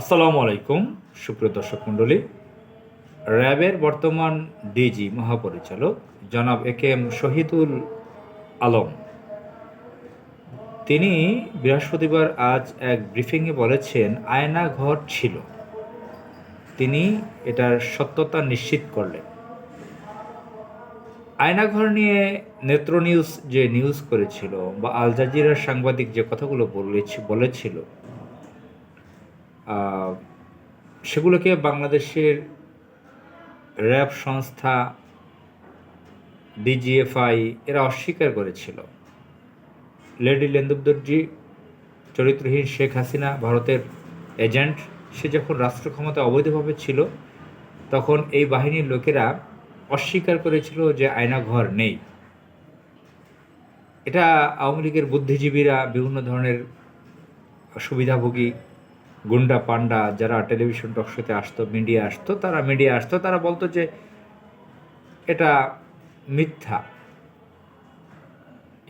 আসসালামু আলাইকুম, সুপ্রিয় দর্শক মণ্ডলী। র্যাবের বর্তমান ডিজি মহাপরিচালক জনাব A K M Shahidul Alam. তিনি বৃহস্পতিবার আজ এক ব্রিফিংয়ে বলেছেন, আয়না ঘর ছিল। তিনি এটার সত্যতা নিশ্চিত করলেন। আয়নাঘর নিয়ে নেত্র নিউজ যে নিউজ করেছিল বা আল জাজিরার সাংবাদিক যে কথাগুলো বলেছি, বলেছিল সেগুলোকে বাংলাদেশের র্যাব সংস্থা, ডিজিএফআই, এরা অস্বীকার করেছিল। লেডি লেন্দুবদর্জি চরিত্রহীন শেখ হাসিনা, ভারতের এজেন্ট, সে যখন রাষ্ট্র ক্ষমতা অবৈধভাবে ছিল, তখন এই বাহিনীর লোকেরা অস্বীকার করেছিল যে আয়নাঘর নেই। এটা আওয়ামী লীগের বুদ্ধিজীবীরা বিভিন্ন ধরনের সুবিধাভোগী গুন্ডা পান্ডা যারা টেলিভিশন টকশোতে আসতো মিডিয়া আসতো, তারা মিডিয়া আসতো, তারা বলতো যে এটা মিথ্যা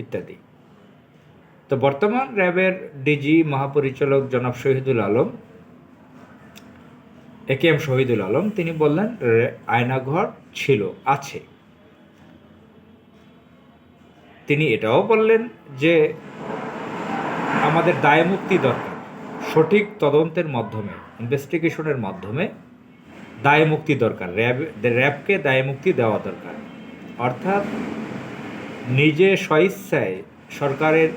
ইত্যাদি। তো বর্তমান র্যাবের ডিজি মহাপরিচালক জনাব Shahidul Alam A K M Shahidul Alam, তিনি বললেন আয়নাঘর ছিল, আছে। তিনি এটাও বললেন যে আমাদের দায়মুক্তি দরকার। সঠিক তদন্তের মাধ্যমে ইনভেস্টিগেশনের মাধ্যমে দায়মুক্তি দরকার। র্যাব, র্যাবকে দায়মুক্তি দেওয়া দরকার। অর্থাৎ নিজে স্বইচ্ছায় সরকারের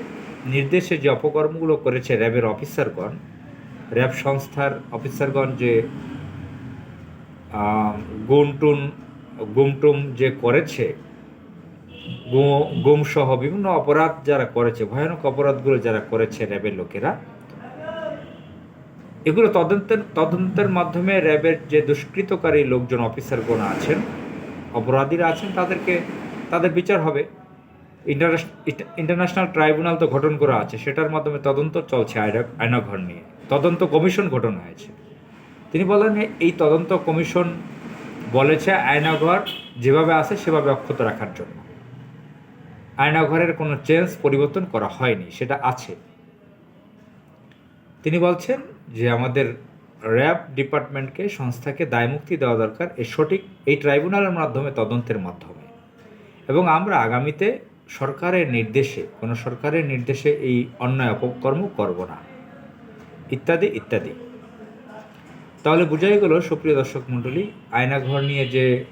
নির্দেশে যে অপকর্মগুলো করেছে র্যাবের অফিসারগণ, র্যাব সংস্থার অফিসারগণ যে গুমটুন, গুমটুম যে করেছে গুমসহ বিভিন্ন অপরাধ যারা করেছে, ভয়ানক অপরাধগুলো যারা করেছে র্যাবের লোকেরা এগুলো তদন্তের তদন্তের মাধ্যমে র্যাবের যে দুষ্কৃতকারী লোকজন অফিসারগণ আছেন, অপরাধীরা আছেন, তাদেরকে, তাদের বিচার হবে। ইন্টারন্যাশনাল ট্রাইব্যুনাল তো গঠন করা আছে, সেটার মাধ্যমে তদন্ত চলছে আয়না, আয়নাঘর নিয়ে। তদন্ত কমিশন গঠন হয়েছে। তিনি বলেন, এই তদন্ত কমিশন বলেছে আয়নাঘর যেভাবে আছে, সেভাবে অক্ষত রাখার জন্য। আয়নাঘরের কোনো চেঞ্জ পরিবর্তন করা হয়নি, সেটা আছে। তিনি বলছেন যে আমাদের র্যাব ডিপার্টমেন্টকে, সংস্থাকে দায়মুক্তি দেওয়া দরকার এই সঠিক এই ট্রাইব্যুনালের মাধ্যমে, তদন্তের মাধ্যমে। এবং আমরা আগামীতে সরকারের নির্দেশে, কোনো সরকারের নির্দেশে এই অন্যায় অপকর্ম করব না। ইত্যাদি ইত্যাদি। তাহলে বোঝাই গেল, সুপ্রিয় দর্শক মণ্ডলী, আয়নাঘর নিয়ে যে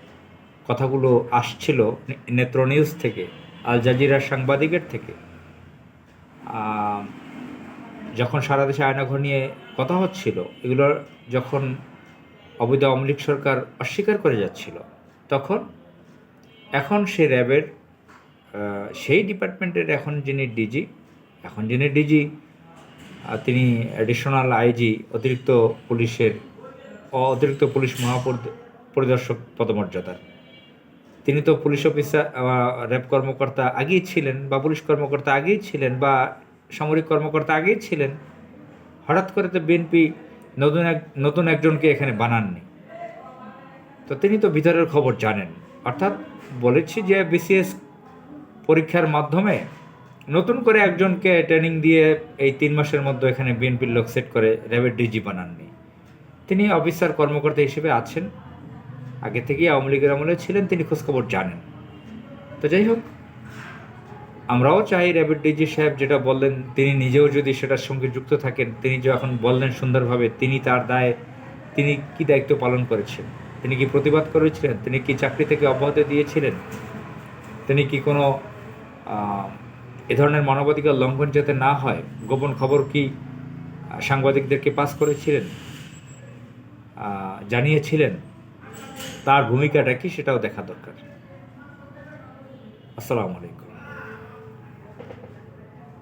কথাগুলো আসছিল নেত্র নিউজ থেকে, আল জাজিরার সাংবাদিকের থেকে যখন সারা দেশে আয়নাঘর নিয়ে কথা হচ্ছিল এগুলো যখন অবৈধ লীগ সরকার অস্বীকার করে যাচ্ছিল, তখন এখন সে র্যাবের সেই ডিপার্টমেন্টের এখন যিনি ডিজি এখন যিনি ডিজি তিনি অ্যাডিশনাল আইজি অতিরিক্ত পুলিশের, অতিরিক্ত পুলিশ মহাপরি- পরিদর্শক পদমর্যাদার। তিনি তো পুলিশ অফিসার র্যাব কর্মকর্তা আগেই ছিলেন বা পুলিশ কর্মকর্তা আগেই ছিলেন বা সামরিক কর্মকর্তা আগেই ছিলেন। হঠাৎ করে তো বিএনপি নতুন এক, নতুন একজনকে এখানে বানাননি। তো তিনি তো ভিতরের খবর জানেন। অর্থাৎ বলেছি যে বিসিএস পরীক্ষার মাধ্যমে নতুন করে একজনকে ট্রেনিং দিয়ে এই তিন মাসের মধ্যে এখানে বিএনপির লোক সেট করে র্যাবের ডিজি বানাননি। তিনি অফিসার কর্মকর্তা হিসেবে আছেন। আগে থেকেই আওয়ামী লীগের আমলে ছিলেন, তিনি খোঁজখবর জানেন। তো যাই হোক আমরাও চাই র্যাবিড ডিজি সাহেব যেটা বললেন, তিনি নিজেও যদি সেটার সঙ্গে যুক্ত থাকেন, তিনি যে এখন বললেন সুন্দরভাবে, তিনি তার দায়, তিনি কি দায়িত্ব পালন করেছেন? তিনি কি প্রতিবাদ করেছিলেন? তিনি কি চাকরি থেকে অব্যাহতি দিয়েছিলেন? তিনি কি কোনো এ ধরনের মানবাধিকার লঙ্ঘন যাতে না হয়, গোপন খবর কি সাংবাদিকদেরকে পাস করেছিলেন জানিয়েছিলেন? তার ভূমিকাটা কি সেটাও দেখা দরকার। আসসালামু আলাইকুম।